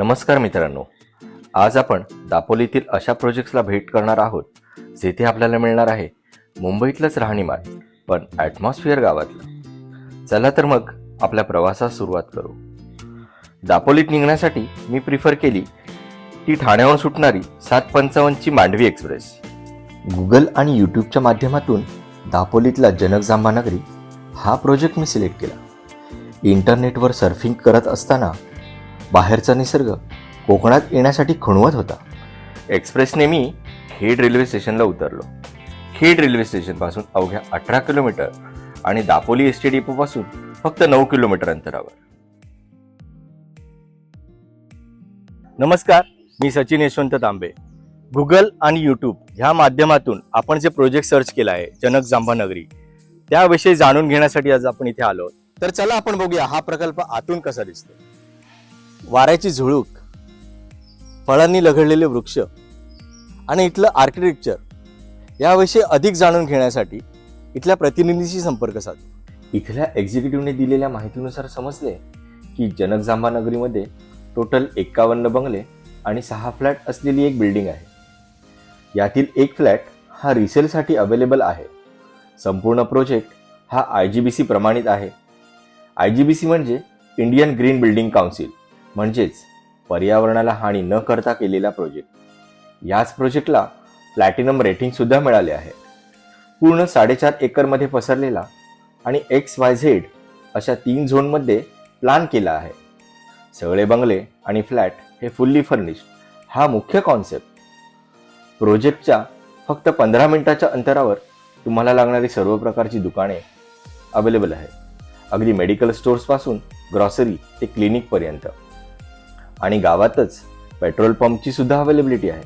नमस्कार मित्रांनो. आज आपण दापोलीतील अशा प्रोजेक्ट्सला भेट करणार आहोत जेथे आपल्याला मिळणार आहे मुंबईतलंच राहणीमान पण ॲटमॉस्फिअर गावातलं. चला तर मग आपल्या प्रवासास सुरुवात करू. दापोलीत निघण्यासाठी मी प्रिफर केली ती ठाण्याहून सुटणारी सात पंचावन्नची मांडवी एक्सप्रेस गुगल आणि यूट्यूबच्या माध्यमातून दापोलीतला जनक जांभानगरी हा प्रोजेक्ट मी सिलेक्ट केला. इंटरनेटवर सर्फिंग करत असताना बाहेरचा निसर्ग कोकणात येण्यासाठी खुणवत होता. एक्सप्रेसने मी खेड रेल्वे स्टेशनला उतरलो. खेड रेल्वे स्टेशनपासून अवघ्या अठरा किलोमीटर आणि दापोली एस टी डिपोपासून फक्त नऊ किलोमीटर अंतरावर. नमस्कार मी सचिन यशवंत तांबे. गुगल आणि यूट्यूब ह्या माध्यमातून आपण जे प्रोजेक्ट सर्च केला आहे जनक जांभानगरी त्याविषयी जाणून घेण्यासाठी आज आपण इथे आलो तर चला आपण बघूया हा प्रकल्प आतून कसा दिसतो वाऱ्याची झुळूक फळांनी लगडलेले वृक्ष आणि इथलं आर्किटेक्चर याविषयी अधिक जाणून घेण्यासाठी इथल्या प्रतिनिधीशी संपर्क साधू. इथल्या एक्झिक्युटिव्हने दिलेल्या माहितीनुसार समजले की जनक जांभानगरीमध्ये टोटल एक्कावन्न बंगले आणि सहा फ्लॅट असलेली एक बिल्डिंग आहे. यातील एक फ्लॅट हा रिसेलसाठी अवेलेबल आहे. संपूर्ण प्रोजेक्ट हा आय जी बी सी प्रमाणित आहे. आय जी बी सी म्हणजे इंडियन ग्रीन बिल्डिंग काउन्सिल म्हणजेच पर्यावरणाला हानी न करता केलेला प्रोजेक्ट याच प्रोजेक्टला प्लॅटिनम रेटिंग सुद्धा मिळाले आहे. पूर्ण साडेचार एकरमध्ये पसरलेला आणि एक्स वाय झेड अशा तीन झोनमध्ये प्लान केला आहे. सगळे बंगले आणि फ्लॅट हे फुल्ली फर्निश्ड हा मुख्य कॉन्सेप्ट प्रोजेक्टच्या फक्त पंधरा मिनिटाच्या अंतरावर तुम्हाला लागणारी सर्व प्रकारची दुकाने अवेलेबल आहेत. अगदी मेडिकल स्टोर्सपासून ग्रॉसरी ते क्लिनिकपर्यंत आणि गावातच पेट्रोल पंपची सुद्धा अवेलेबिलिटी आहे.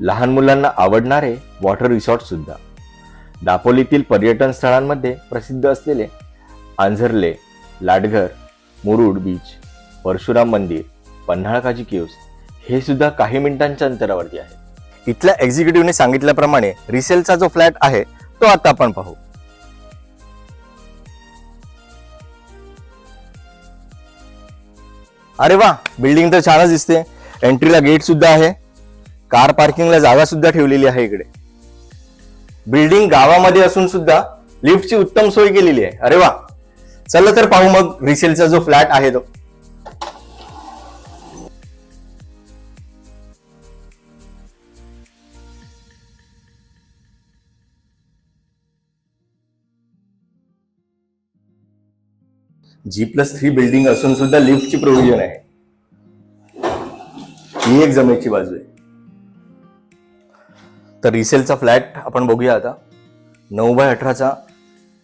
लहान मुलांना आवडणारे वॉटर रिसॉर्ट सुद्धा. दापोलीतील पर्यटन स्थळांमध्ये प्रसिद्ध असलेले आंझरले लाडघर मुरुड बीच परशुराम मंदिर पन्हाळकाजी केव्स हे सुद्धा काही मिनिटांच्या अंतरावरती आहे इथल्या एक्झिक्युटिव्हने सांगितल्याप्रमाणे रिसेलचा जो फ्लॅट आहे तो आता आपण पाहू. अरे वा बिल्डिंग तर छानच दिसते. एंट्रीला गेट सुद्धा आहे. कार पार्किंगला जागा सुद्धा ठेवलेली आहे इकडे. बिल्डिंग गावामध्ये असून सुद्धा लिफ्टची उत्तम सोय केलेली आहे. अरे वा. चला तर पाहू मग रिसेलचा जो फ्लॅट आहे तो. जी प्लस थ्री बिल्डिंग असून सुद्धा लिफ्टची प्रोव्हिजन आहे. ही एक जमेची बाजू आहे. तर रिसेलचा फ्लॅट आपण बघूया आता. नऊ बाय अठराचा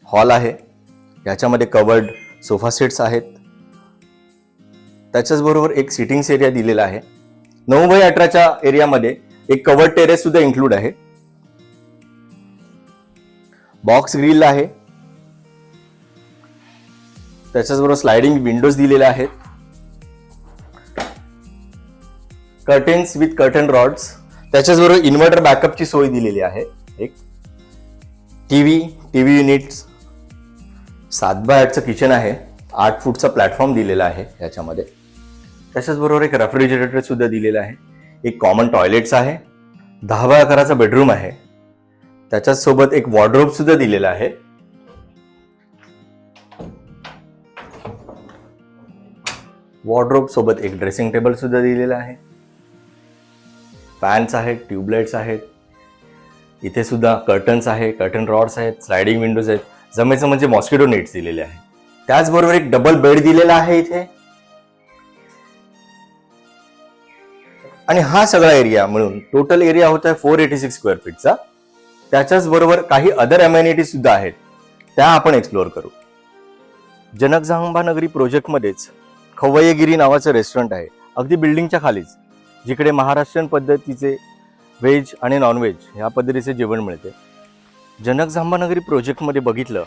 हॉल आहे. याच्यामध्ये कवर्ड सोफा सेट्स आहेत. त्याच्याच बरोबर एक सिटिंग्स एरिया दिलेला आहे. नऊ बाय अठराच्या एरियामध्ये एक कवर्ड टेरेस सुद्धा इन्क्लूड आहे. बॉक्स ग्रिल आहे. त्याच्याचबरोबर स्लायडिंग विंडोज दिलेल्या आहेत. कर्टेन्स विथ कर्टन रॉड्स त्याच्याचबरोबर इन्व्हर्टर बॅकअपची सोय दिलेली आहे. एक. टीव्ही टीव्ही युनिट्स सात बाय आठचं किचन आहे. आठ फूटचा प्लॅटफॉर्म दिलेला आहे याच्यामध्ये. त्याच्याचबरोबर एक रेफ्रिजरेटर सुद्धा दिलेलं आहे. एक कॉमन टॉयलेट्स आहे. दहा बाय अकराचा बेडरूम आहे. त्याच्यासोबत एक वॉर्ड्रोब सुद्धा दिलेला आहे. वॉर्ड्रोब सोबत एक ड्रेसिंग टेबल सुद्धा दिलेला आहे. फॅन्स आहेत ट्यूबलाइट्स आहेत. इथे सुद्धा कर्टन्स आहे कर्टन रॉड्स आहेत स्लायडिंग विंडोज आहेत. जमेचं म्हणजे मॉस्किटो नेट्स दिलेले आहे त्याचबरोबर एक डबल बेड दिलेला आहे इथे. आणि हा सगळा एरिया मिळून टोटल एरिया होता आहे फोर एटी सिक्स स्क्वेअर फीटचा त्याच्याच बरोबर काही अदर अमेनिटी सुद्धा आहेत. त्या आपण एक्सप्लोअर करू. जनक जांभानगरी प्रोजेक्टमध्येच खवय्यगिरी नावाचं रेस्टॉरंट आहे. अगदी बिल्डिंगच्या खालीच. जिकडे महाराष्ट्रीयन पद्धतीचे व्हेज आणि नॉनव्हेज ह्या पद्धतीचे जेवण मिळते. जनक झांबानगरी प्रोजेक्टमध्ये बघितलं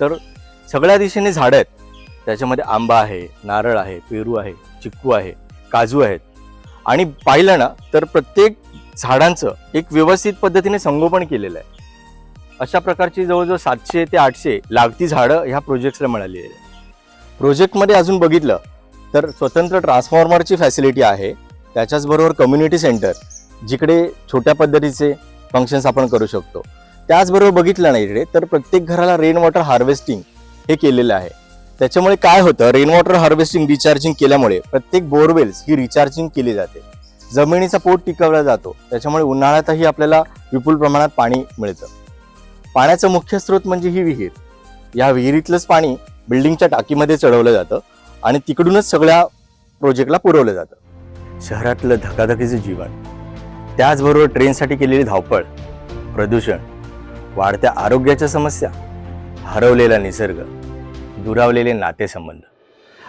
तर सगळ्या दिशेने झाडं आहेत. त्याच्यामध्ये आंबा आहे नारळ आहे पेरू आहे चिक्कू आहे काजू आहेत. आणि पाहिलं ना तर प्रत्येक झाडांचं एक व्यवस्थित पद्धतीने संगोपन केलेलं आहे. अशा प्रकारची जवळजवळ सातशे ते आठशे लागती झाडं ह्या प्रोजेक्ट्सला मिळालेली आहे प्रोजेक्टमध्ये अजून बघितलं तर स्वतंत्र ट्रान्सफॉर्मरची फॅसिलिटी आहे. त्याच्याचबरोबर कम्युनिटी सेंटर जिकडे छोट्या पद्धतीचे फंक्शन्स आपण करू शकतो. त्याचबरोबर बघितलं नाही इकडे तर प्रत्येक घराला रेन वॉटर हार्वेस्टिंग हे केलेलं आहे. त्याच्यामुळे काय होतं रेन वॉटर हार्वेस्टिंग रिचार्जिंग केल्यामुळे प्रत्येक बोरवेल्स ही रिचार्जिंग केली जाते. जमिनीचा पोट टिकवला जातो त्याच्यामुळे उन्हाळ्यातही आपल्याला विपुल प्रमाणात पाणी मिळतं. पाण्याचा मुख्य स्रोत म्हणजे ही विहीर. या विहिरीतलंच पाणी बिल्डिंगच्या टाकीमध्ये चढवलं जातं. आणि तिकडूनच सगळ्या प्रोजेक्टला पुरवलं जातं. शहरातलं धकाधकीचं जीवन. त्याचबरोबर ट्रेनसाठी केलेली धावपळ प्रदूषण वाढत्या आरोग्याच्या समस्या हरवलेला निसर्ग दुरावलेले नातेसंबंध.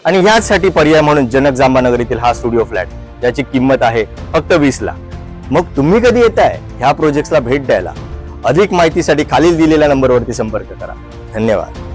आणि ह्याचसाठी पर्याय म्हणून जनक जांबानगरीतील हा स्टुडिओ फ्लॅट ज्याची किंमत आहे फक्त वीस लाख. मग तुम्ही कधी येताय? ह्या प्रोजेक्टला भेट द्यायला. अधिक माहितीसाठी खालील दिलेल्या नंबरवरती संपर्क करा. धन्यवाद.